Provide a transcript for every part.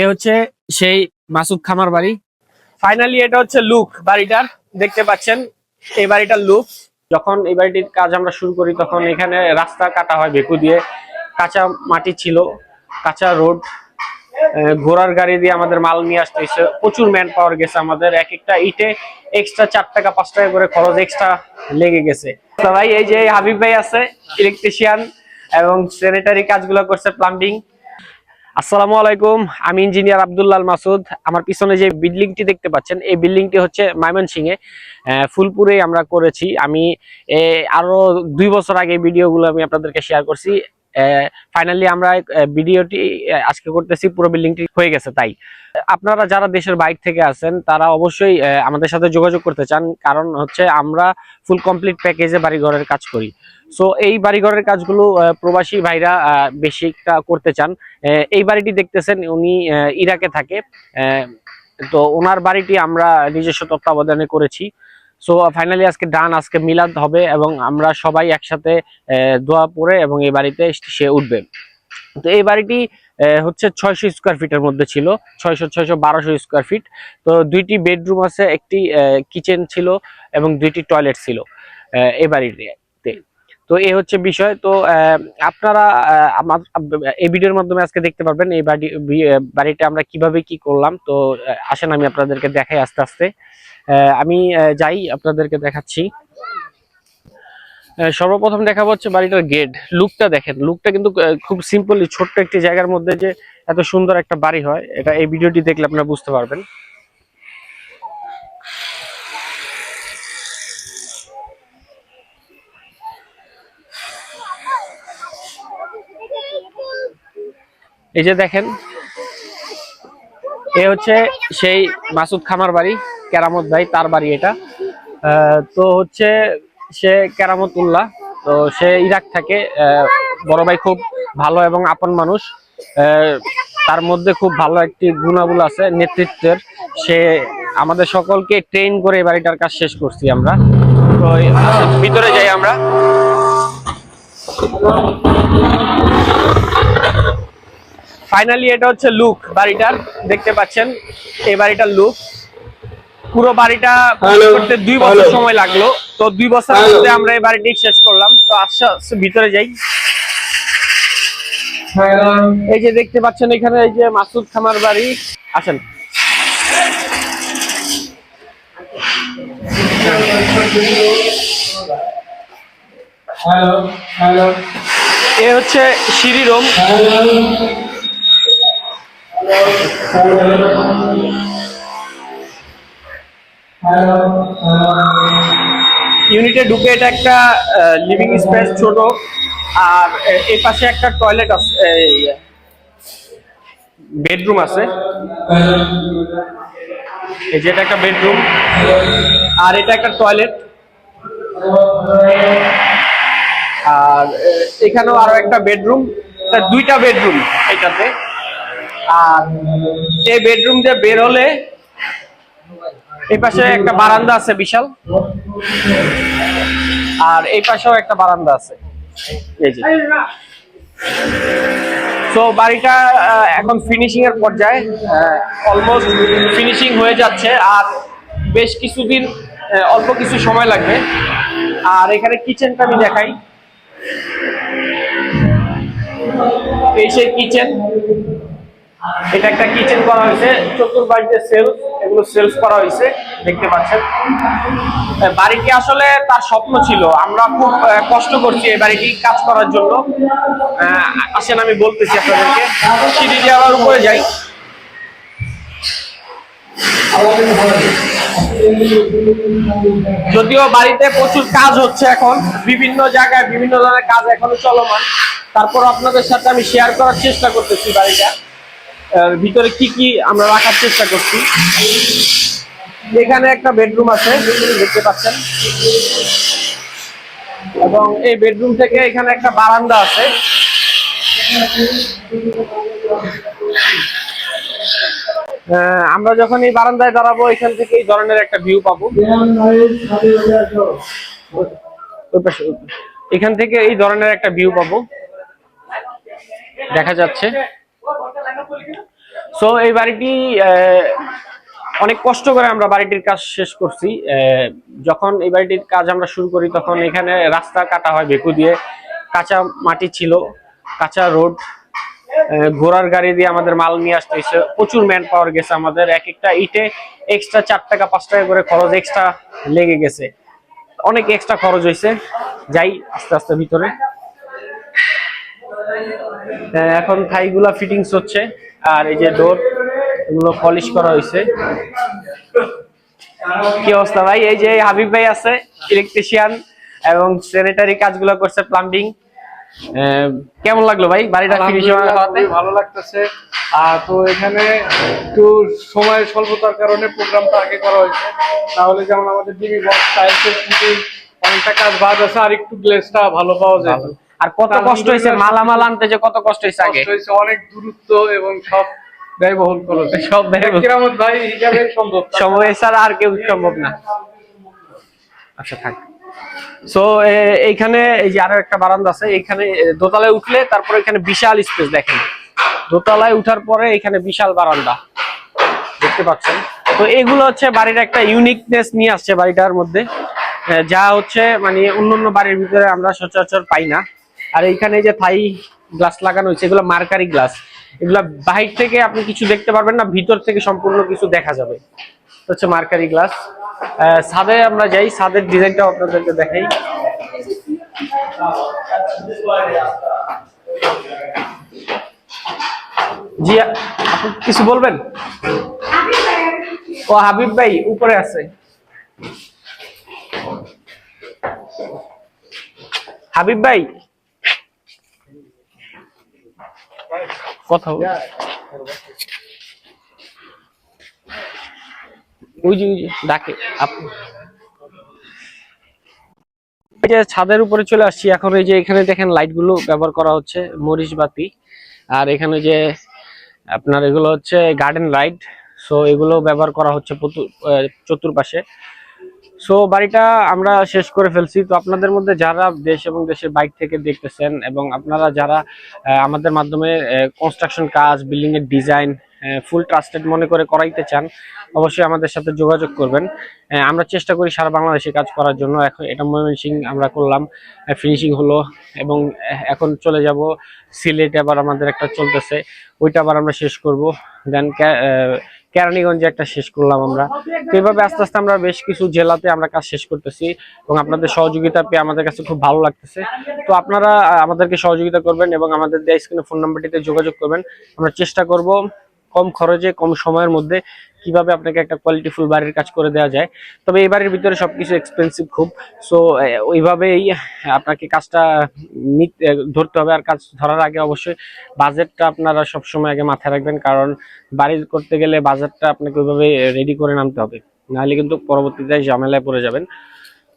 এ হচ্ছে সেই মাসুদ খামার বাড়ি। ফাইনালি এটা হচ্ছে লুক বাড়িটার, দেখতে পাচ্ছেন, এই বাড়িটার লুক যখন এই বাড়িটির কাজ আমরা শুরু করি, তখন এখানে রাস্তা কাটা হয় বেকু দিয়ে। কাঁচা মাটি ছিল, কাঁচা রোড ঘোড়ার গাড়ি দিয়ে আমাদের মাল নিয়ে আসতে হয়েছে প্রচুর ম্যান পাওয়ার গেছে আমাদের। এক একটা ইটে এক্সট্রা চার টাকা, পাঁচ টাকা করে খরচ এক্সট্রা লেগে গেছে। ভাই, এই যে হাবিব ভাই আছে ইলেকট্রিশিয়ান এবং স্যানিটারি কাজগুলো করছে প্লাম্বিং আসসালামু আলাইকুম আমি ইঞ্জিনিয়ার আবদুল্লাল মাসুদ। আমার পিছনে যে বিল্ডিংটি দেখতে পাচ্ছেন এই বিল্ডিংটি হচ্ছে ময়মনসিংহে ফুলপুরে আমরা করেছি। আমি এ, আরও দুই বছর আগে ভিডিওগুলো আমি আপনাদেরকে শেয়ার করছি। ফাইনালি আমরা ভিডিওটি আজকে করতেছি পুরো বিল্ডিংটি হয়ে গেছে তাই। আপনারা যারা দেশের বাইরে থেকে আছেন তারা অবশ্যই আমাদের সাথে যোগাযোগ করতে চান কারণ হচ্ছে আমরা ফুল কমপ্লিট প্যাকেজে বাড়িঘরের কাজ করি। সো এই বাড়িঘরের কাজগুলো প্রবাসী ভাইরা আহ, বেশিটা করতে চান। এই বাড়িটি দেখতেছেন উনি ইরাকে থাকে। তো ওনার বাড়িটি আমরা নিজস্ব তত্ত্বাবধানে করেছি। সো ফাইনালি আজকে ডান, আজকে মিলাদ হবে এবং আমরা সবাই একসাথে দোয়া পড়ে এবং এই বাড়িতে সে উঠবে। তো এই বাড়িটি হচ্ছে ছয়শো স্কোয়ার ফিটের মধ্যে ছিল, ছয়শো ছয়শো বারোশো স্কোয়ার ফিট তো দুইটি বেডরুম আছে, একটি কিচেন ছিল এবং দুইটি টয়লেট ছিল এই বাড়িতে। তো এই হচ্ছে বিষয়। তো আপনারা এই ভিডিওর মাধ্যমে আজকে দেখতে পারবেন এই বাড়ি বাড়িটা আমরা কীভাবে কি করলাম। তো আসেন আমি আপনাদেরকে দেখাই আস্তে আস্তে। আমি যাই, আপনাদেরকে দেখাচ্ছি। সর্বপ্রথম দেখাবো হচ্ছে বাড়িটার গেট লুকটা দেখেন। লুকটা কিন্তু খুব সিম্পলি ছোট্ট একটি জায়গার মধ্যে যে এত সুন্দর একটা বাড়ি হয়, এটা এই ভিডিওটি দেখলে আপনারা বুঝতে পারবেন। এই যে দেখেন, এ হচ্ছে সেই মাসুদ খামার বাড়ি। কেরামত ভাই, তার বাড়ি এটা। তো হচ্ছে সে কেরামত উল্লাহ তো সে ইরাক থাকে। বড় ভাই খুব ভালো এবং আপন মানুষ। তার মধ্যে খুব ভালো একটি গুণাবলী আছে নেতৃত্বের। সে আমাদের সকলকে ট্রেন করে এই বাড়িটার কাজ শেষ করছি আমরা। তো ভিতরে যাই আমরা। ফাইনালি এটা হচ্ছে লুক বাড়িটার। দেখতে পাচ্ছেন, এই বাড়িটার লুক পুরো বাড়িটা করতে দুই বছর সময় লাগল। তো দুই বছরের মধ্যে আমরা এই বাড়িটি শেষ করলাম। তো আস্তে আস্তে ভিতরে যাই। এই যে দেখতে পাচ্ছেন এখানে এই যে মাসুদ খামার বাড়ি। আসেন। এ হচ্ছে সিঁড়ি রুম। ইউনিটে ঢুকে এটা একটা লিভিং স্পেস ছোট। আর এই পাশে একটা টয়লেট আছে বেডরুম আছে। এই যে এটা একটা বেডরুম আর এটা একটা টয়লেট আর এখানেও আরও একটা বেডরুম দুইটা বেডরুম এটাতে। আর এই বেডরুম দিয়ে বের হলে এই পাশে একটা বারান্দা আছে বিশাল। আর এই পাশেও একটা বারান্দা আছে। এই যে। তো বাড়িটা এখন ফিনিশিং এর পর্যায়ে অলমোস্ট ফিনিশিং হয়ে যাচ্ছে। আর বেশ কিছুদিন অল্প কিছু সময় লাগবে। আর এখানে কিচেনটা আমি দেখাই। এই সেই কিচেন এটা একটা কিচেন করা হয়েছে। চতুর্বাড়িতে সেলফ এগুলো সেলফ করা হয়েছে। দেখতে পাচ্ছেন। বাড়িটি আসলে তার স্বপ্ন ছিল? আমরা খুব কষ্ট করছি এই বাড়িটি কাজ করার জন্য। আসেন, আমি বলতেছি আপনাদেরকে। সিঁড়ি আবার উপরে যাই। যদিও বাড়িতে প্রচুর কাজ হচ্ছে এখন, বিভিন্ন জায়গায় বিভিন্ন ধরনের কাজ এখনও চলমান। তারপর আপনাদের সাথে আমি শেয়ার করার চেষ্টা করতেছি বাড়িটা। ভিতরে কি কি আমরা রাখার চেষ্টা করছি? এখানে একটা বেডরুম আছে, দেখতে পাচ্ছেন। এবং এই বেডরুম থেকে এখানে একটা বারান্দা আছে। আমরা যখন এই বারান্দায় দাঁড়াবো, এখান থেকে এই ধরনের একটা ভিউ পাবো। এখান থেকে এই ধরনের একটা ভিউ পাবো। দেখা যাচ্ছে। সো এই বাড়িটি অনেক কষ্ট করে আমরা বাড়িটির কাজ শেষ করছি। যখন এই বাড়িটির কাজ আমরা শুরু করি, তখন এখানে রাস্তা কাটা হয় বেকু দিয়ে। কাঁচা মাটি ছিল, কাঁচা রোড। ঘোড়ার গাড়ি দিয়ে আমাদের মাল নিয়ে আসতে হয়েছে। প্রচুর ম্যান পাওয়ার গেছে আমাদের। এক একটা ইটে এক্সট্রা চার টাকা, পাঁচ টাকা করে খরচ এক্সট্রা লেগে গেছে। অনেক এক্সট্রা খরচ হয়েছে। যাই, আস্তে আস্তে ভিতরে। এখন থাইগুলা ফিটিংস হচ্ছে। আর এই যে ডোর এগুলো পলিশ করা হয়েছে। কি অবস্থা ভাই? এই যে হাবিব ভাই আছে ইলেকট্রিশিয়ান এবং স্যানিটারি কাজগুলো করছে প্লাম্বিং কেমন লাগল ভাই বাড়িটা ফিনিশ ভালো লাগতেছে। আর তো এখানে একটু সময়ের স্বল্পতার কারণে প্রোগ্রামটা আগে করা হয়েছে। তাহলে যেমন আমাদের ডিবি বক্স টাইলসের অনেকটা কাজ বাদ আছে আর একটু গ্লেজটা ভালো পাওয়া যায়। আর কত কষ্ট হয়েছে মালামাল আনতে যে কত কষ্ট হয়েছে আগে। অনেক দূরত্ব এবং সব ব্যয়বহুল খরচ। সব ব্যয়বহুল। ভাই হিসাবে সম্ভব। সময় ছাড়া আর কেউ সম্ভব না। আচ্ছা থাক। সো এইখানে এই যে আরও একটা বারান্দা আছে এখানে দোতলায় উঠলে তারপরে এখানে বিশাল স্পেস দেখেন। দোতলায় উঠার পরে এখানে বিশাল বারান্দা। দেখতে পাচ্ছেন? তো এগুলো হচ্ছে বাড়ির একটা ইউনিকনেস নিয়ে আসছে বাড়িটার মধ্যে। যা হচ্ছে মানে অন্য অন্য বাড়ির ভিতরে আমরা সচরাচর পাই না। আর এইখানে যে থাই গ্লাস লাগানো হয়েছে, এগুলো মার্কারি গ্লাস। এগুলা বাহির থেকে আপনি কিছু দেখতে পারবেন না, ভিতর থেকে সম্পূর্ণ কিছু দেখা যাবে। হচ্ছে মার্কারি গ্লাস। ছাদে আমরা যাই, ছাদের ডিজাইনটাও আপনাদেরকে দেখাই। জি, আপনি কিছু বলবেন? ও, হাবিব ভাই উপরে আছে। হাবিব ভাই? কথা ডাকে। ছাদের উপরে চলে আসছি। এখন এই যে এখানে দেখেন লাইটগুলো ব্যবহার করা হচ্ছে, মরিচ বাতি। আর এখানে যে আপনার এগুলো হচ্ছে গার্ডেন লাইট সো এগুলো ব্যবহার করা হচ্ছে চতুর্পাশে। সো বাড়িটা আমরা শেষ করে ফেলছি। তো আপনাদের মধ্যে যারা দেশ এবং দেশের বাইক থেকে দেখতেছেন এবং আপনারা যারা আমাদের মাধ্যমে কনস্ট্রাকশন কাজ বিল্ডিং এর ডিজাইন ফুল ট্রাস্টেড মনে করে করাইতে চান, অবশ্যই আমাদের সাথে যোগাযোগ করবেন। আমরা চেষ্টা করি সারা বাংলাদেশে কাজ করার জন্য। এখন এটা ময়মনসিং আমরা করলাম। ফিনিশিং হলো এবং এখন চলে যাব। সিলেট আবার আমাদের একটা চলতেছে। ওইটা আবার আমরা শেষ করব। দেন কেরানীগঞ্জে একটা শেষ করলাম আমরা। তো এইভাবে আস্তে আস্তে আমরা বেশ কিছু জেলাতে আমরা কাজ শেষ করতেছি এবং আপনাদের সহযোগিতা পেয়ে আমাদের কাছে খুব ভালো লাগতেছে। তো আপনারা আমাদেরকে সহযোগিতা করবেন এবং আমাদের দেয় স্ক্রিনে ফোন নাম্বারটিতে যোগাযোগ করবেন। আমরা চেষ্টা করব কম খরচে, কম সময়ের মধ্যে কীভাবে আপনাকে একটা কোয়ালিটিফুল বাড়ির কাজ করে দেওয়া যায়। তবে এই বাড়ির ভিতরে সবকিছু এক্সপেন্সিভ খুব। সো ওইভাবেই আপনাকে কাজটা ধরতে হবে আর কাজ ধরার আগে অবশ্যই বাজেটটা আপনারা সবসময় আগে মাথায় রাখবেন। কারণ বাড়ি করতে গেলে বাজেটটা আপনাকে ওইভাবে রেডি করে নামতে হবে। নাহলে কিন্তু পরবর্তীতে ঝামেলায় পড়ে যাবেন।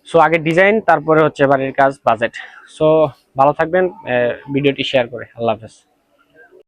সো আগে ডিজাইন তারপরে হচ্ছে বাড়ির কাজ বাজেট সো ভালো থাকবেন ভিডিওটি শেয়ার করে। আল্লাহ হাফেজ।